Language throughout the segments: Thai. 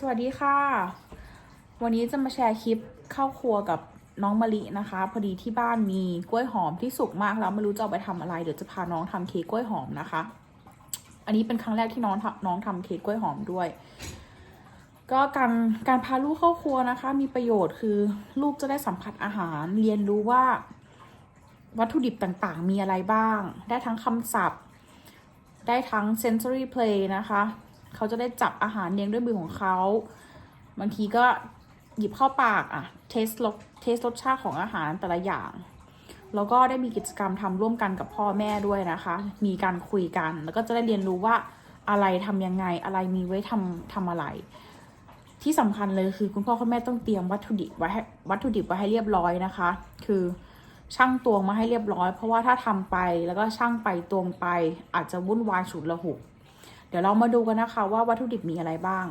สวัสดีค่ะ วันนี้จะมาแชร์คลิปเข้าครัวกับน้องมะลินะคะ พอดีที่บ้านมีกล้วยหอมที่สุกมากแล้วไม่รู้จะเอาไปทำอะไรเดี๋ยวจะพาน้องทำเค้กกล้วยหอมนะคะ อันนี้เป็นครั้งแรกที่น้องทำน้องทำเค้กกล้วยหอมด้วย ก็การการพาลูกเข้าครัวนะคะ มีประโยชน์คือลูกจะได้สัมผัสอาหาร เรียนรู้ว่า วัตถุดิบต่างๆ มีอะไรบ้าง ได้ทั้งคำศัพท์ ได้ทั้ง sensory play นะคะ เขาจะได้จับอาหารเลี้ยงด้วยมือของเขา บางทีก็หยิบเข้าปากอะเทสรสเทสรสชาติของอาหารแต่ละอย่าง แล้วก็ได้มีกิจกรรมทำร่วมกันกับพ่อแม่ด้วยนะคะ มีการคุยกันแล้วก็จะได้เรียนรู้ว่าอะไรทำยังไงอะไรมีไว้ทำทำอะไร ที่สำคัญเลยคือคุณพ่อคุณแม่ต้องเตรียมวัตถุดิบไว้ให้วัตถุดิบไว้ให้เรียบร้อยนะคะ คือช่างตวงมาให้เรียบร้อย เพราะว่าถ้าทำไปแล้วก็ช่างไปตวงไปอาจจะวุ่นวายฉุดระหุก เดี๋ยวเรามาดูกันนะคะว่าวัตถุดิบมีอะไรบ้าง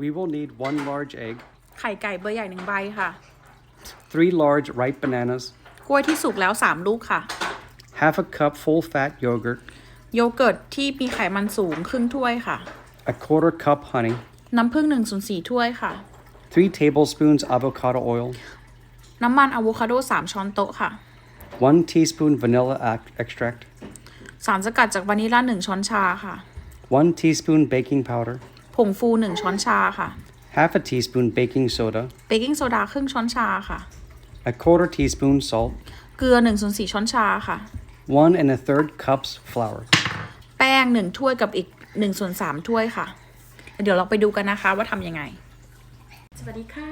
We will need one large egg, ไข่ไก่เบอร์ใหญ่หนึ่งใบค่ะ three large ripe bananas, กล้วยที่สุกแล้ว 3 ลูกค่ะ half a cup full fat yogurt, โยเกิร์ตที่มีไขมันสูงครึ่งถ้วยค่ะ a quarter cup honey, น้ำผึ้ง1ส่วน4ถ้วยค่ะ three tablespoons avocado oil, น้ำมันอะโวคาโด 3 ช้อนโต๊ะค่ะ one teaspoon vanilla ac- extract, สารสกัดจากวานิลลา1ช้อนชาค่ะ one teaspoon baking powder, ผงฟู1ช้อนชาค่ะ half a teaspoon baking soda, เบกกิ้งโซดาครึ่งช้อนชาค่ะ a quarter teaspoon salt, เกลือ1ส่วน4ช้อนชาค่ะ one and a third cups flour. แป้ง1ถ้วยกับอีก1ส่วน3ถ้วยค่ะ เดี๋ยวเราไปดูกันนะคะว่าทำยังไง สวัสดีค่ะ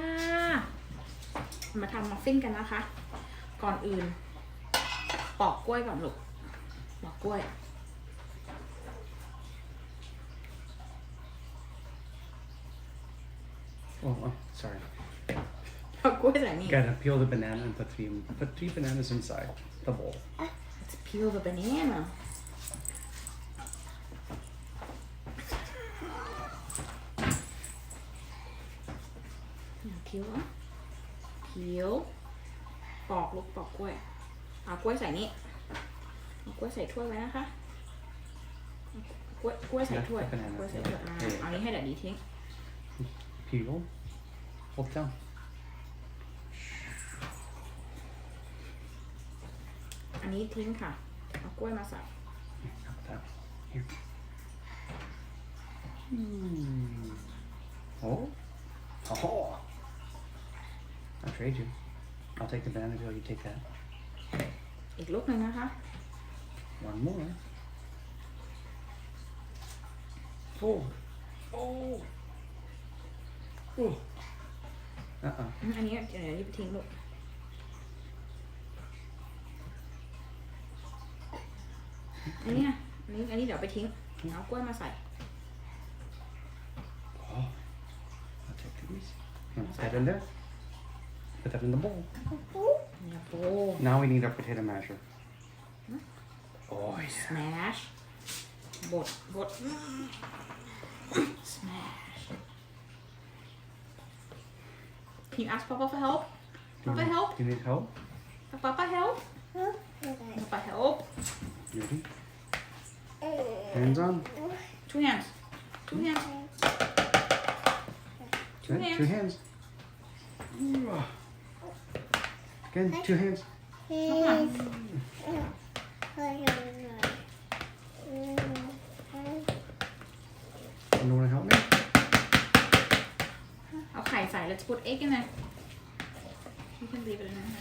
มาทำมัฟฟินกันนะคะ ก่อนอื่น ปอกกล้วยก่อนลูก ปอกกล้วย Oh, oh sorry. ปอกกล้วยใส่นี่ Gotta peel the banana and put three, put three bananas inside the bowl. Let's peel the banana พิวพิวปอกลูกปอกกล้วย เอากล้วยใส่นี่เอากล้วยใส่ถ้วยไว้นะคะเอากล้วยกล้วยใส่ถ้วย Yeah, banana, กล้วยใส่ถ้วยอ่า yeah. เอานี้ให้แดดดีทิ้ง Peel. Hold down. อันนี้ทิ้งค่ะ เอากล้วยมาใส่ How about that? Here. Hmm. Oh. Oh. I'll trade you. I'll take the banana peel, you take that. อีกลูกหนึ่งนะคะ One more. Oh. Oh. Oh. Uh-uh. อืมอันนี้เดี๋ยวนี้ไปทิ้งลูกอันนี้อะอันนี้อันนี้เดี๋ยวไปทิ้งเอากล้วยมาใส่ Oh. I'll take these. And put that in there. Put that in the bowl. เนี่ยโป Now we need our potato masher. Oh, yeah. smash บดบด smash Can you ask Papa for help Papa help You need help? Papa help Papa help You ready? Hands on. Two hands Two hands Good. hands. Two hands. Again, two hands. You ใส่ let's put egg in there you can leave it in there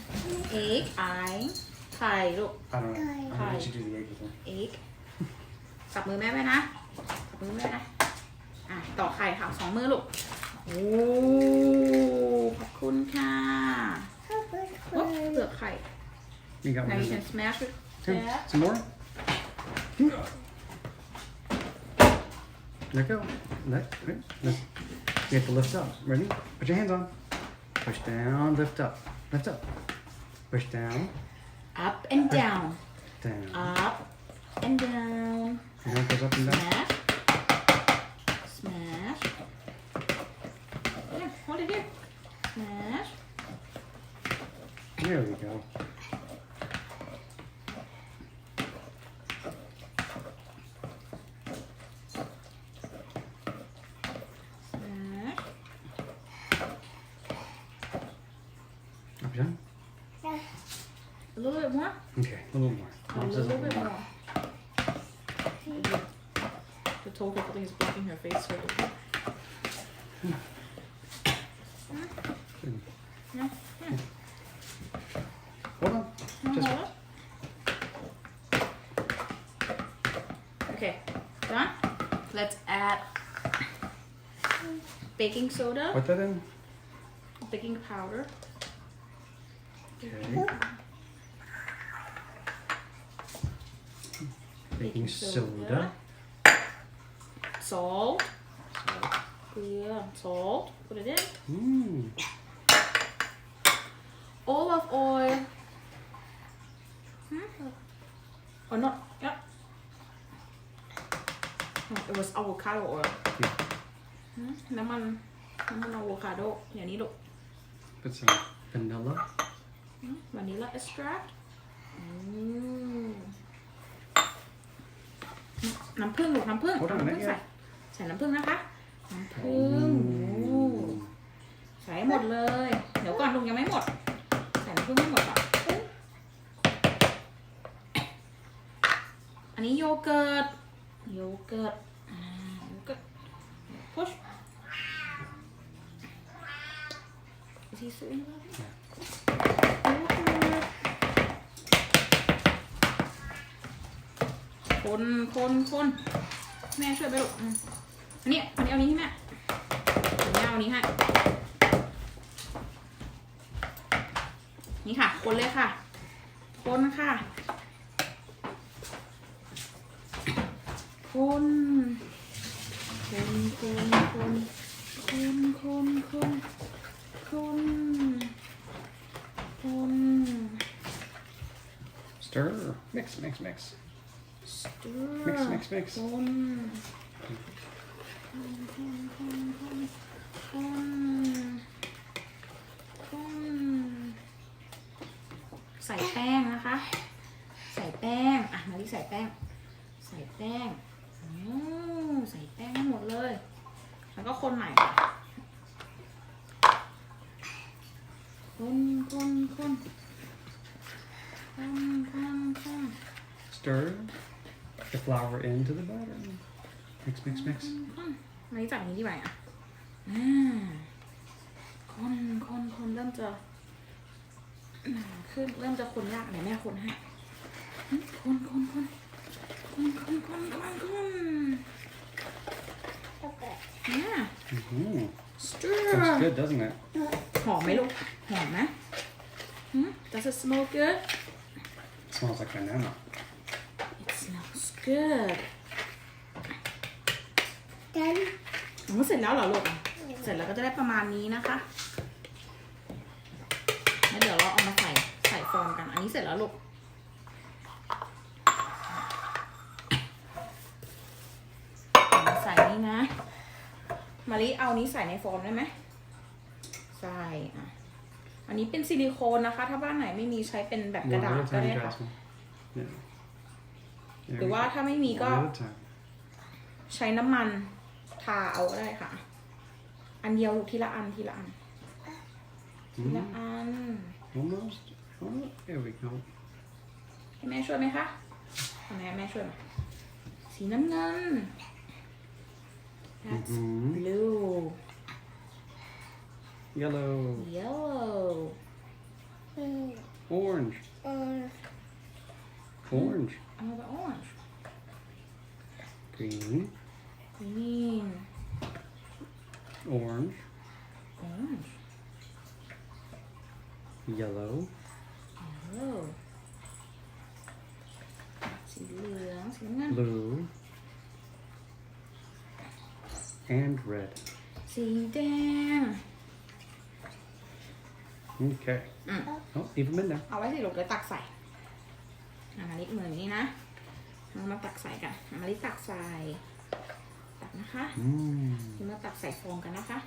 egg I ไข่ลูก I don't know. I Hi. think you should do the egg with me. egg จับมือแม่ไว้นะจับมือแม่นะ อะ ต่อไข่ค่ะสองมือลูก โอ้ขอบคุณค่ะโอ้เปลือกไข่ You got now one. you can smash it Two. Yeah. Some more? Let go. Let, let, let. You have to lift up. Ready? Put your hands on. Push down, lift up. Lift up. Push down, up and down down. up and down Your hand goes up and down. The total thing is blocking her face so Good. Yeah, yeah. Hold on. Just Hold on. Okay, done. Let's add baking soda, put that in. baking powder, Okay. Baking soda. salt, clear salt. Put it in. Mmm. Olive oil. Hmm? Or not? Yeah. Oh, it was avocado oil. Yeah. หืมน้ำมันน้ำมันอะโวคาโดอย่างนี้ลูก Put some vanilla. วานิล น้ำผึ้งลูกน้ำผึ้งโอ้ทำไมน้ำผึ้งไม่ใส่แยกใส่น้ำผึ้งนะคะน้ำผึ้งโอ้ Mm. ใส่ให้หมดเลย เดี๋ยวก่อนลุงยังไม่หมด ใส่น้ำผึ้งไม่หมดก่อนอันนี้โยเกิร์ตโยเกิร์ตอ่าโยเกิร์ต push Is he sitting about it? Yeah. ค คนคนคนแม่ช่วยไปลูกอันนี้อันนี้เอานี้ให้แม่อันนี้เอานี้ให้ นี่ค่ะ คนเลยค่ะ คนค่ะ คน คนคนคนคนคนคนคน คน Stir. Mix, mix, mix. Stir Mix, mix, mix. คนคนคนคนคนคนคนใส่แป้งนะคะ ใส่แป้ง อะ มาดิใส่แป้ง ใส่แป้งอืมใส่แป้งให้หมดเลย แล้วก็คนใหม่ค่ะคนคนคนคนคนคน Stir the flour into the batter. Mix, mix, mix. มาที่จับนี้ที่ไหนอะอ่าคนคนคนเริ่มจะอืมขึ้นเริ่มจะคนยากเดี๋ยวแม่คนให้อืมคนคนคนคนคนคนคนคนเนี่ย Mm-hmm. stir Looks good, doesn't it? หอมไหมลูก หอมไหมหืม does it smell good smells like banana. It smells good อ๋อเสร็จแล้วเหรอลูก เสร็จแล้วก็จะได้ประมาณนี้นะคะแล้วเดี๋ยวเราเอามาใส่ใส่ฟองกัน อันนี้เสร็จแล้วลูกเอามาใส่นี่นะมาลิเอานี้ใส่ในโฟมได้ไหมใส่อะ อันนี้เป็นซิลิโคนนะคะ ถ้าบ้านไหนไม่มีใช้เป็นแบบกระ One ดาษ at a ก็ time, ได้ค่ะ Jasmine. Yeah. There หรือ we ว่า go. ถ้าไม่มีก็ One at a time. ใช้น้ำมันทาเอาก็ได้ค่ะ อันเดียวลูกทีละอันทีละอันทีละ Mm, อัน almost. Oh, there we go. ให้แม่ช่วยไหมคะเอาแม่แม่ช่วยมาสีน้ำเงิน That's Mhm. blue Yellow. yellow Orange. Orange. orange. Green. Green. Orange. Orange. Yellow. Yellow. Blue. And red. See đen. Okay. Ừ. Oh, even been there. Ở đây thì lục cái tạc sải. กเดี๋ยวตักใส่อามาลิมืออย่างนี้นะเรามาตักใส่กันอามาลิตักใส่ตักนะคะ Mmm. เรามาตักใส่ฟองกันนะคะ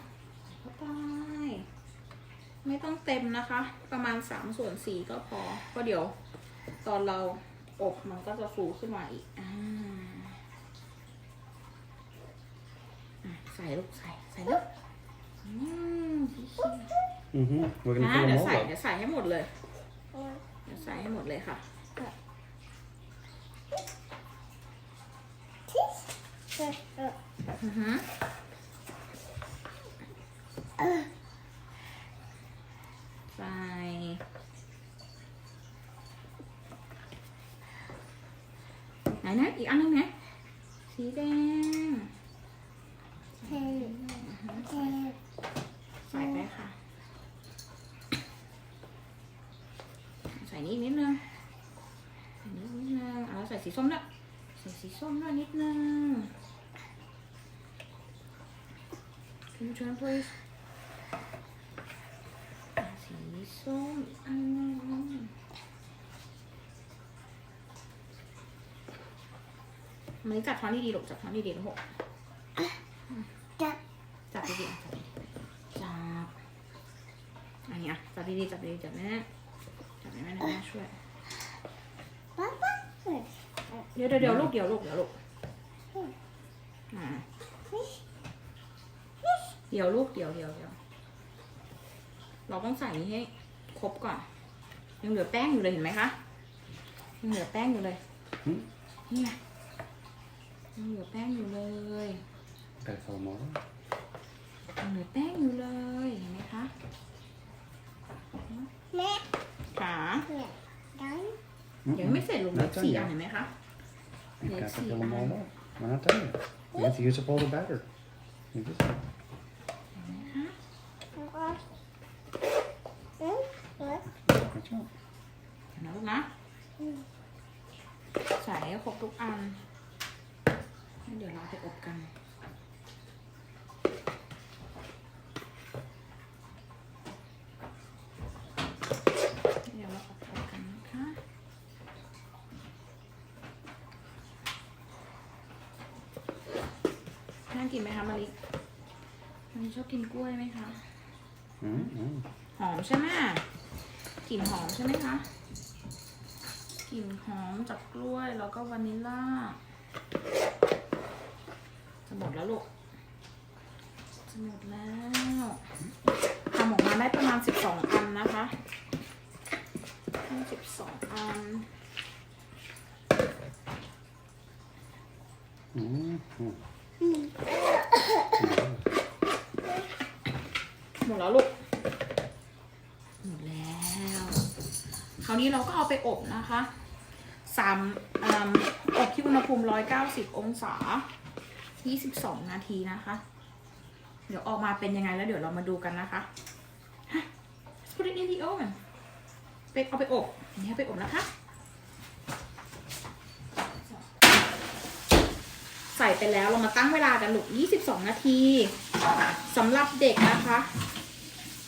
เข้าไปไม่ต้องเต็มนะคะ ประมาณสามส่วนสี่ก็พอเพราะเดี๋ยว ตอนเราอบมันก็จะฟูขึ้นมาอีกอ่าอะใส่ลูกใส่ใส่ลูกอืมสีเขียว Mm-hmm. We're gonna นะ fill เดี๋ยว them ใส่ all up. เดี๋ยวใส่ให้หมดเลย เดี๋ยวใส่ให้หมดเลยค่ะ อือฮึใส่ไหนนะอีกอันนึงนะสีแดง ใส่ไปค่ะ ใส่นี่อีกนิดนึงใส่นี่อีกนิดนึงเอาแล้วใส่สีส้มด้วยใส่สีส้มด้วยนิดนึง Can you turn please สีส้มอันนึงมันจับช้อนดีๆลูกจับช้อนดีๆลูกจับดีๆอะจับดีๆจับอันนี้อะจับดีๆจับดีๆจับแม่จับแม่แม่ช่วยเดี๋ยวเดี๋ยวลูกเดี๋ยวลูกเดี๋ยวลูกอ่าเดี๋ยวลูกเดี๋ยวเดี๋ยวเดี๋ยวเราต้องใส่นี้ให้ครบก่อน ยังเหลือแป้งอยู่เลยเห็นไหมคะยังเหลือแป้งอยู่เลยอืมนี่ไงยังเหลือแป้งอยู่เลย Better fill them all up. ยังเหลือแป้งอยู่เลยเห็นไหมคะขายังไม่เสร็จลูกเหลือ Not done สี่อัน yet. เห็นไหมคะ You've got to Let's see, fill them all um, up. We're not done yet. You have to use up all the batter. You just เ watch out. ห็นนะลูกนะใส่ให้ครบทุกอันแล้วเดี๋ยวเราไปอบกันเดี๋ยวเราอบอบกันนะคะน่ากินไหมคะมาริมาริชอบกินกล้วยไหมคะ Mm-hmm. หอมใช่ไหม กลิ่นหอมใช่ไหมคะ กลิ่นหอมจากกล้วยแล้วก็วานิลลาจะหมดแล้วลูกจะหมดแล้วทำออกมาได้ประมาณสิบสองอันนะคะสิบสองอัน Mm-hmm. หมดแล้วลูก หมดแล้ว คราวนี้เราก็เอาไปอบนะคะสามออบที่อุณหภูมิ 190 องศา 22 นาทีนะคะ เดี๋ยวออกมาเป็นยังไงแล้วเดี๋ยวเรามาดูกันนะคะฮะ Let's put it in the oven ไปเอาไปอบอันนี้เอาไปอบนะคะ ใส่ไปแล้วเรามาตั้งเวลากันลูก22 นาทีสำหรับเด็กนะคะ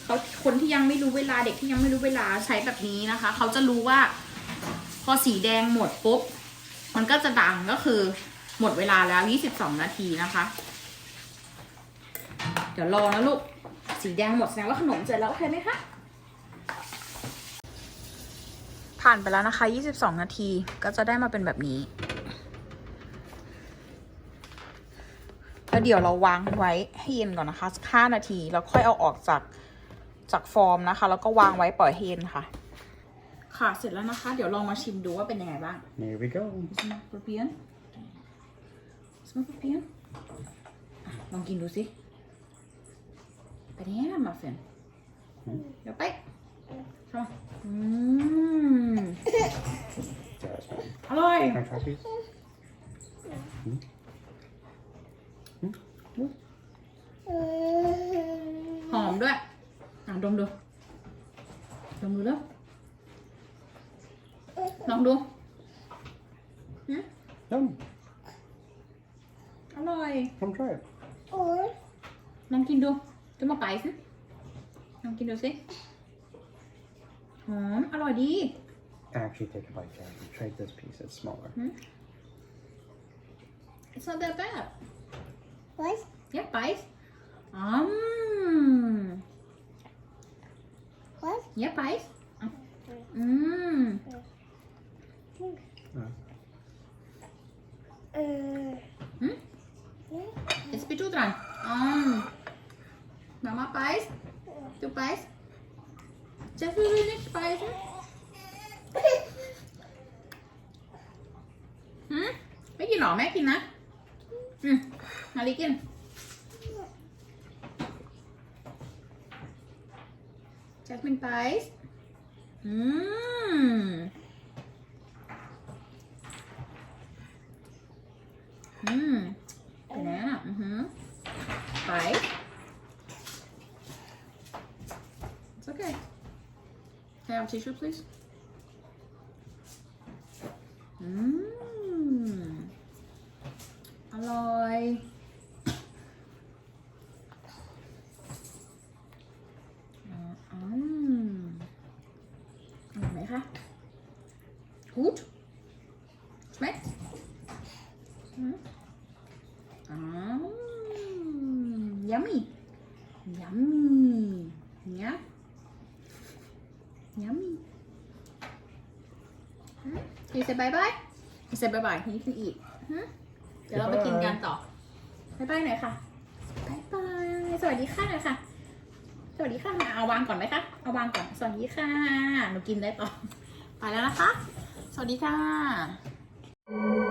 เขาคนที่ยังไม่รู้เวลาเด็กที่ยังไม่รู้เวลาใช้แบบนี้นะคะ เขาจะรู้ว่า พอสีแดงหมดปุ๊บมันก็จะดังก็คือหมดเวลาแล้ว 22 นาทีนะคะ เดี๋ยวรอนะลูก สีแดงหมดแสดงว่าขนมเสร็จแล้ว โอเคไหมคะ ผ่านไปแล้วนะคะ 22 นาทีก็จะได้มาเป็นแบบนี้ แล้วเดี๋ยวเราวางไว้ให้เย็นก่อนนะคะสักห้านาที แล้วค่อยเอาออกจาก จากฟอร์มนะคะ แล้วก็วางไว้ปล่อยให้เย็นค่ะ ค่ะเสร็จแล้วนะคะ เดี๋ยวลองมาชิมดูว่าเป็นยังไงบ้าง Here we go. Smak probieren Smak probieren อะลองกินดูสิเป็นยังไงบ้างมาเฟนเดี๋ยวไปใช่ไหมอืม Jasmine. อร่อย Can I try these? หอมด้วย อะดมดูดมดูแล้วลองดูหืม Yum. อร่อย Come try it. ลองกินดู จะมาไปสิ ลองกินดูสิหอม อร่อยดี Actually, take a bite, Jasmine. Try this piece. It's smaller. It's not that bad What? Yeah, bite um Ja, beiß. Mm. Hm? Jetzt bist du dran. Mm. Mama beißt. Du beißt. Jeffy will nicht beißen. อืมเห็นไหมอะอือหือ spice it's okay can I have tissue please อืม อร่อยอ่าอืมอร่อยไหมคะ gut schmeckt อืมอ่า yummy yummy เนี่ย yummy อืม you say bye bye you say bye bye you can eat หืมเดี๋ยวเราไปกินกันต่อ บายบายหน่อยค่ะ บายบาย สวัสดีค่ะหน่อยค่ะ สวัสดีค่ะ เอาวางก่อนไหมคะ เอาวางก่อน สวัสดีค่ะ หนูกินได้ต่อ ไปแล้วนะคะ สวัสดีค่ะ